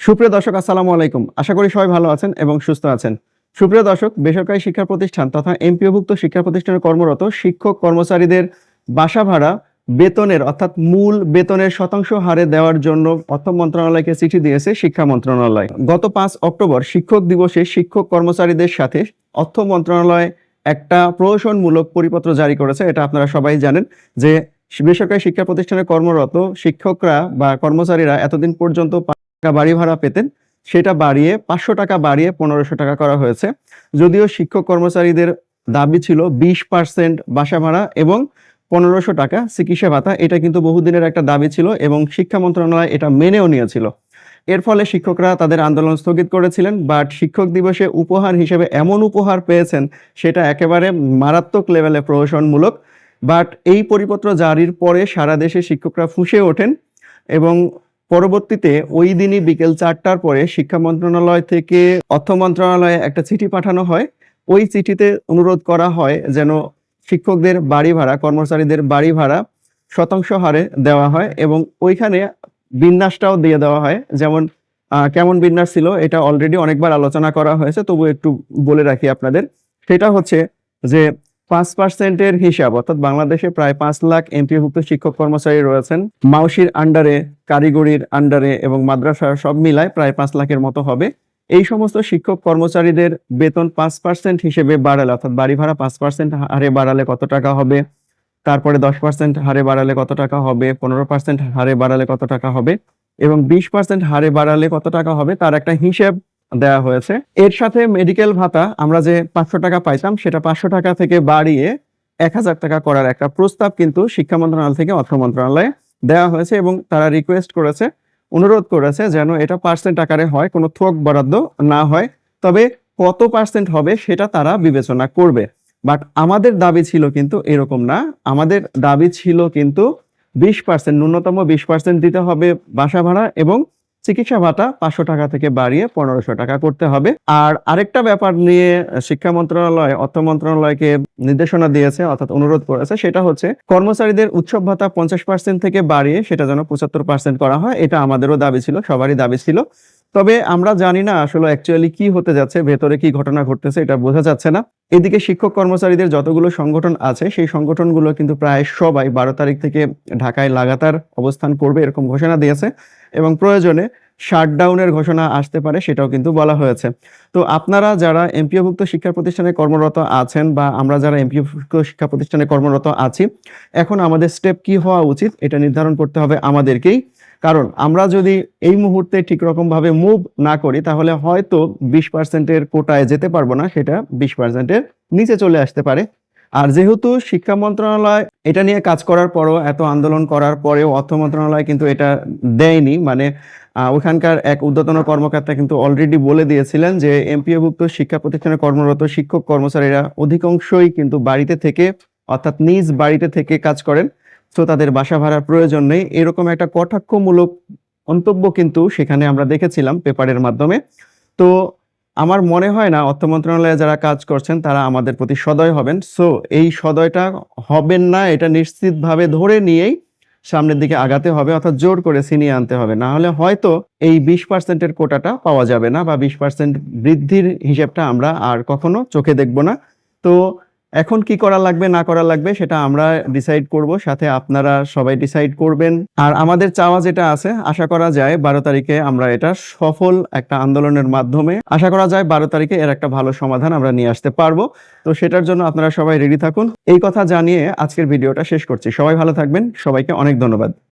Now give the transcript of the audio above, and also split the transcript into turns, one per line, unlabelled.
সুপ্রিয় দর্শক, আসসালামু আলাইকুম। আশা করি সবাই ভালো আছেন এবং সুস্থ আছেন। সুপ্রিয় দর্শক, বেসরকারি শিক্ষা প্রতিষ্ঠান তথা এমপিওভুক্ত শিক্ষা প্রতিষ্ঠানে কর্মরত শিক্ষক কর্মচারীদের বাসা ভাড়া, বেতনের অর্থাৎ মূল বেতনের শতাংশ হারে দেওয়ার জন্য অর্থ মন্ত্রণালয়কে চিঠি দিয়েছে শিক্ষা মন্ত্রণালয়। গত পাঁচ অক্টোবর শিক্ষক দিবসে শিক্ষক কর্মচারীদের সাথে অর্থ মন্ত্রণালয় একটা প্রহসনমূলক পরিপত্র জারি করেছে। এটা আপনারা সবাই জানেন যে বেসরকারি শিক্ষা প্রতিষ্ঠানে কর্মরত শিক্ষকরা বা কর্মচারীরা এতদিন পর্যন্ত টাকা বাড়ি ভাড়া পেতেন, সেটা বাড়িয়ে পাঁচশো টাকা বাড়িয়ে পনেরোশো টাকা করা হয়েছে। যদিও শিক্ষক কর্মচারীদের দাবি ছিল বিশ পার্সেন্ট বাসা ভাড়া এবং পনেরোশো টাকা চিকিৎসা ভাতা, এটা কিন্তু বহুদিনের একটা দাবি ছিল এবং শিক্ষা মন্ত্রণালয় এটা মেনেও নিয়েছিল। এর ফলে শিক্ষকরা তাদের আন্দোলন স্থগিত করেছিলেন, বাট শিক্ষক দিবসে উপহার হিসেবে এমন উপহার পেয়েছেন, সেটা একেবারে মারাত্মক লেভেলে প্রহসনমূলক। বাট এই পরিপত্র জারির পরে সারা দেশে শিক্ষকরা ফুঁসে ওঠেন এবং পরবর্তীতে ওই দিনই বিকেল চারটার পরে শিক্ষা মন্ত্রণালয় থেকে অর্থ মন্ত্রণালয়ে একটা চিঠি পাঠানো হয়। ওই চিঠিতে অনুরোধ করা হয় যেন শিক্ষকদের বাড়ি ভাড়া, কর্মচারীদের বাড়ি ভাড়া শতাংশ হারে দেওয়া হয় এবং ওইখানে বিন্যাসটাও দিয়ে দেওয়া হয়। যেমন কেমন বিন্যাস ছিল এটা অলরেডি অনেকবার আলোচনা করা হয়েছে, তবু একটু বলে রাখি আপনাদের। সেটা হচ্ছে যে পাঁচ পার্সেন্টের হিসাব, অর্থাৎ বাংলাদেশে প্রায় পাঁচ লাখ এমপিভুক্ত শিক্ষক কর্মচারী রয়েছেন। মাউসির আন্ডারে কারিগরির আন্ডারে এবং মাদ্রাসা সব মিলায় প্রায় পাঁচ লাখের মতো হবে। এই সমস্ত শিক্ষক কর্মচারীদের বেতন পাঁচ পার্সেন্ট হিসেবে বাড়ালে, অর্থাৎ বাড়ি ভাড়া পাঁচ পার্সেন্ট হারে বাড়ালে কত টাকা হবে? তারপরে দশ পার্সেন্ট হারে বাড়ালে কত টাকা হবে? পনেরো পার্সেন্ট হারে বাড়ালে কত টাকা হবে? এবং বিশ পার্সেন্ট হারে বাড়ালে কত টাকা হবে? তার একটা হিসেব দেওয়া হয়েছে। এর সাথে মেডিকেল ভাতা আমরা যে পাঁচশো টাকা পাইতাম, সেটা পাঁচশো টাকা থেকে বাড়িয়ে এক হাজার টাকা করার একটা প্রস্তাব কিন্তু শিক্ষা মন্ত্রণালয় থেকে অর্থ মন্ত্রণালয়ে দেওয়া হয়েছে এবং তারা রিকোয়েস্ট করেছে, অনুরোধ করেছে যেন এটা পার্সেন্ট আকারে হয়, কোনো থোক বরাদ্দ না হয়। তবে কত পার্সেন্ট হবে সেটা তারা বিবেচনা করবে। বাট আমাদের দাবি ছিল কিন্তু এরকম না। আমাদের দাবি ছিল কিন্তু বিশ পার্সেন্ট ন্যূনতম বিশ পার্সেন্ট দিতে হবে বাসা ভাড়া এবং চিকিৎসা ভাতা পাঁচশো টাকা থেকে বাড়িয়ে পনেরোশো টাকা করতে হবে। আর আরেকটা ব্যাপার নিয়ে শিক্ষা মন্ত্রণালয়, অর্থ মন্ত্রণালয়কে নির্দেশনা দিয়েছে, অর্থাৎ অনুরোধ করেছে, সেটা হচ্ছে কর্মচারীদের উৎসব ভাতা পঞ্চাশ পার্সেন্ট থেকে বাড়িয়ে সেটা যেন পঁচাত্তর পার্সেন্ট করা হয়, এটা আমাদেরও দাবি ছিল, সবারই দাবি ছিল। তবে আমরা জানি না আসলে অ্যাকচুয়ালি কি হতে যাচ্ছে, ভেতরে কি ঘটনা ঘটতেছে, এটা বোঝা যাচ্ছে না। এদিকে শিক্ষক কর্মচারীদের যতগুলো সংগঠন আছে, সেই সংগঠনগুলো কিন্তু প্রায় সবাই বারো তারিখ থেকে ঢাকায় লাগাতার অবস্থান করবে এরকম ঘোষণা দিয়েছে এবং প্রয়োজনে শাটডাউনের ঘোষণা আসতে পারে সেটাও কিন্তু বলা হয়েছে। তো আপনারা যারা এমপিওভুক্ত শিক্ষা প্রতিষ্ঠানে কর্মরত আছেন বা আমরা যারা এমপিওভুক্ত শিক্ষা প্রতিষ্ঠানে কর্মরত আছি, এখন আমাদের স্টেপ কি হওয়া উচিত, এটা নির্ধারণ করতে হবে আমাদেরকেই। কারণ আমরা যদি এই মুহূর্তে ঠিক রকম ভাবে মুভ না করি, তাহলে হয়তো বিশ পার্সেন্টের কোটায় যেতে পারব না, সেটা বিশ পার্সেন্টের নিচে চলে আসতে পারে। আর যেহেতু শিক্ষা মন্ত্রণালয় এটা নিয়ে কাজ করার পরও, এত আন্দোলন করার পরেও অর্থ মন্ত্রণালয় কিন্তু এটা দেয়নি মানে ওখানকার এক ঊর্ধ্বতন কর্মকর্তা কিন্তু অলরেডি বলে দিয়েছিলেন যে, এমপিওভুক্ত শিক্ষা প্রতিষ্ঠানে কর্মরত শিক্ষক কর্মচারীরা অধিকাংশই কিন্তু বাড়িতে থেকে, অর্থাৎ নিজ বাড়িতে থেকে কাজ করেন। তো তাদের বাসা ভাড়ার প্রয়োজন নেই। এরকম একটা কটাক্ষমূলক মন্তব্য কিন্তু সেখানে আমরা দেখেছিলাম পেপারের মাধ্যমে। তো আমার মনে হয় না, অর্থ মন্ত্রণালয়ে যারা কাজ করছেন তারা আমাদের প্রতি সদয় হবেন। সো এই সদয়টা হবেন না, এটা নিশ্চিতভাবে ধরে নিয়েই সামনের দিকে আগাতে হবে, অর্থাৎ জোর করে ছিনিয়ে আনতে হবে। না হলে হয়তো এই বিশ পার্সেন্টের কোটাটা পাওয়া যাবে না বা বিশ পার্সেন্ট বৃদ্ধির হিসেবটা আমরা আর কখনো চোখে দেখব না। তো এখন কি করা লাগবে, না করা লাগবে, সেটা আমরা ডিসাইড করব, সাথে আপনারা সবাই ডিসাইড করবেন। আর আমাদের চাওয়া যেটা আছে, আশা করা যায় বারো তারিখে আমরা এটা সফল একটা আন্দোলনের মাধ্যমে, আশা করা যায় বারো তারিখে এর একটা ভালো সমাধান আমরা নিয়ে আসতে পারব। তো সেটার জন্য আপনারা সবাই রেডি থাকুন। এই কথা জানিয়ে আজকের ভিডিওটা শেষ করছি। সবাই ভালো থাকবেন। সবাইকে অনেক ধন্যবাদ।